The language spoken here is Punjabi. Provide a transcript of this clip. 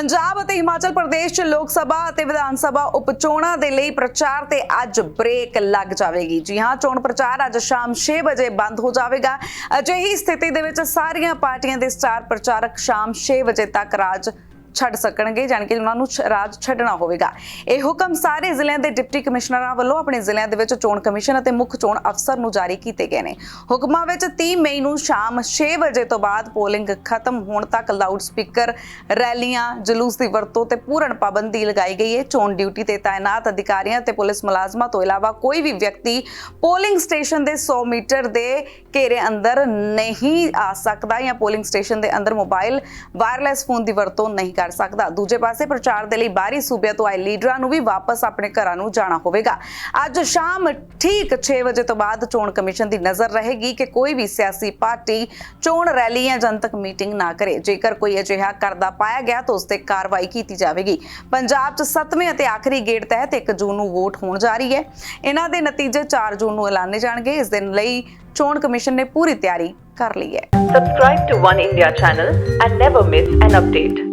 ਪੰਜਾਬ ਅਤੇ ਹਿਮਾਚਲ ਪ੍ਰਦੇਸ਼ 'ਚ ਲੋਕ ਸਭਾ ਅਤੇ ਵਿਧਾਨ ਸਭਾ ਉਪਚੋਣਾਂ ਦੇ ਲਈ ਪ੍ਰਚਾਰ ਤੇ ਅੱਜ ਬ੍ਰੇਕ ਲੱਗ ਜਾਵੇਗੀ। ਜੀ ਹਾਂ, ਚੋਣ ਪ੍ਰਚਾਰ ਅੱਜ ਸ਼ਾਮ 6 ਵਜੇ ਬੰਦ ਹੋ ਜਾਵੇਗਾ। ਅਜਿਹੀ ਸਥਿਤੀ ਦੇ ਵਿੱਚ ਸਾਰੀਆਂ ਪਾਰਟੀਆਂ ਦੇ ਸਟਾਰ ਪ੍ਰਚਾਰਕ ਸ਼ਾਮ 6 ਵਜੇ ਤੱਕ ਰਾਜ ਛੱਡ ਸਕਣਗੇ, ਜਾਣੀ ਕਿ ਉਹਨਾਂ ਨੂੰ ਰਾਜ ਛੱਡਣਾ ਹੋਵੇਗਾ। ਇਹ ਹੁਕਮ ਸਾਰੇ ਜ਼ਿਲ੍ਹਿਆਂ ਦੇ ਡਿਪਟੀ ਕਮਿਸ਼ਨਰਾਂ ਵੱਲੋਂ ਆਪਣੇ ਜ਼ਿਲ੍ਹਿਆਂ ਦੇ ਵਿੱਚ ਚੋਣ ਕਮਿਸ਼ਨ ਅਤੇ ਮੁੱਖ ਚੋਣ ਅਫਸਰ ਨੂੰ ਜਾਰੀ ਕੀਤੇ ਗਏ ਨੇ। ਹੁਕਮਾਂ ਵਿੱਚ 30 ਮਈ ਨੂੰ ਸ਼ਾਮ 6 ਵਜੇ ਤੋਂ ਬਾਅਦ ਪੋਲਿੰਗ ਖਤਮ ਹੋਣ ਤੱਕ ਲਾਊਡ ਸਪੀਕਰ ਰੈਲੀਆਂ, ਜਲੂਸ ਦੀ ਵਰਤੋਂ ਤੇ ਪੂਰਨ ਪਾਬੰਦੀ ਲਗਾਈ ਗਈ ਹੈ। ਚੋਣ ਡਿਊਟੀ ਤੇ ਤਾਇਨਾਤ ਅਧਿਕਾਰੀਆਂ ਤੇ ਪੁਲਿਸ ਮੁਲਾਜ਼ਮਾਂ ਤੋਂ ਇਲਾਵਾ ਕੋਈ ਵੀ ਵਿਅਕਤੀ ਪੋਲਿੰਗ ਸਟੇਸ਼ਨ ਦੇ 100 ਮੀਟਰ ਦੇ ਘੇਰੇ ਅੰਦਰ ਨਹੀਂ ਆ ਸਕਦਾ ਜਾਂ ਪੋਲਿੰਗ ਸਟੇਸ਼ਨ ਦੇ ਅੰਦਰ ਮੋਬਾਈਲ ਵਾਇਰਲੈਸ ਫੋਨ ਦੀ ਵਰਤੋਂ ਨਹੀਂ ਕਰ ਸਕਦਾ। ਦੂਜੇ ਪਾਸੇ ਪ੍ਰਚਾਰ ਦੇ ਲਈ ਬਾਹਰੀ ਸੂਬਿਆਂ ਤੋਂ ਆਏ ਲੀਡਰਾਂ ਨੂੰ ਵੀ ਵਾਪਸ ਆਪਣੇ ਘਰਾਂ ਨੂੰ ਜਾਣਾ ਹੋਵੇਗਾ। ਅੱਜ ਸ਼ਾਮ ਠੀਕ 6 ਵਜੇ ਤੋਂ ਬਾਅਦ ਚੋਣ ਕਮਿਸ਼ਨ ਦੀ ਨਜ਼ਰ ਰਹੇਗੀ ਕਿ ਕੋਈ ਵੀ ਸਿਆਸੀ ਪਾਰਟੀ ਚੋਣ ਰੈਲੀ ਜਾਂ ਜਨਤਕ ਮੀਟਿੰਗ ਨਾ ਕਰੇ। ਜੇਕਰ ਕੋਈ ਅਜਿਹਾ ਕਰਦਾ ਪਾਇਆ ਗਿਆ ਤਾਂ ਉਸ ਤੇ ਕਾਰਵਾਈ ਕੀਤੀ ਜਾਵੇਗੀ। ਪੰਜਾਬ 'ਚ 7ਵੇਂ ਅਤੇ ਆਖਰੀ ਗੇੜ ਤਹਿਤ 1 ਜੂਨ ਨੂੰ ਵੋਟ ਹੋਣ ਜਾ ਰਹੀ ਹੈ। ਇਹਨਾਂ ਦੇ ਨਤੀਜੇ 4 ਜੂਨ ਨੂੰ ਐਲਾਨੇ ਜਾਣਗੇ। ਇਸ ਦਿਨ ਲਈ ਚੋਣ ਕਮਿਸ਼ਨ ਨੇ ਪੂਰੀ ਤਿਆਰੀ ਕਰ ਲਈ ਹੈ subscribe to One India channel and never miss an update